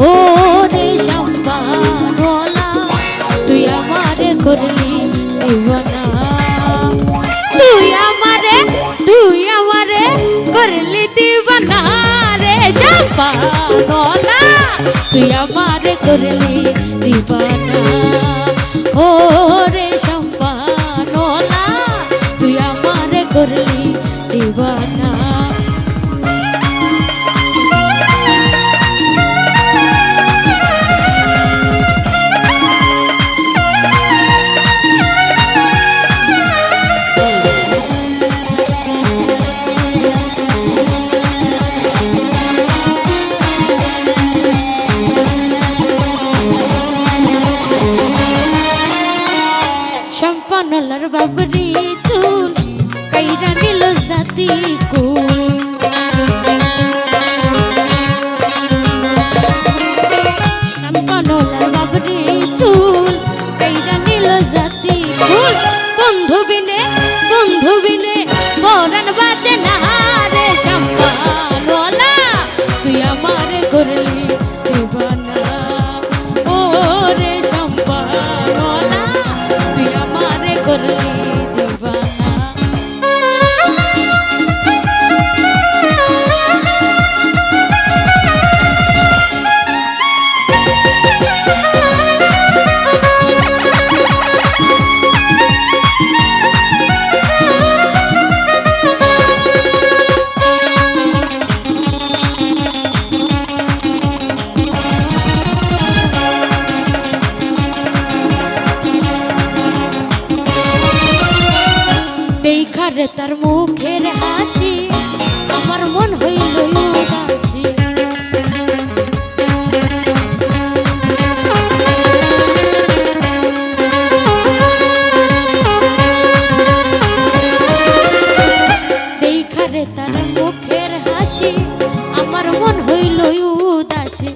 ও রে সম্পানওয়ালা তুই আমারে করলি দিবানা তুই আমারে তুই আমারে করলি দিবানা রে সম্পানওয়ালা তুই আমারে করলি দিবানা সম্পন্নলার বাবরি চুল, কাইরা নিল জাতি কুল। নলার বাবরি চুল, কাইরা নিল জাতি কুল। বন্ধু বিনে বন্ধু বিনে বরান বাজে না। আমার দেখারে তার মুখের হাসি, আমার মন হইল উদাসী। দেখারে তার মুখের হাসি, আমার মন হইল উদাসী।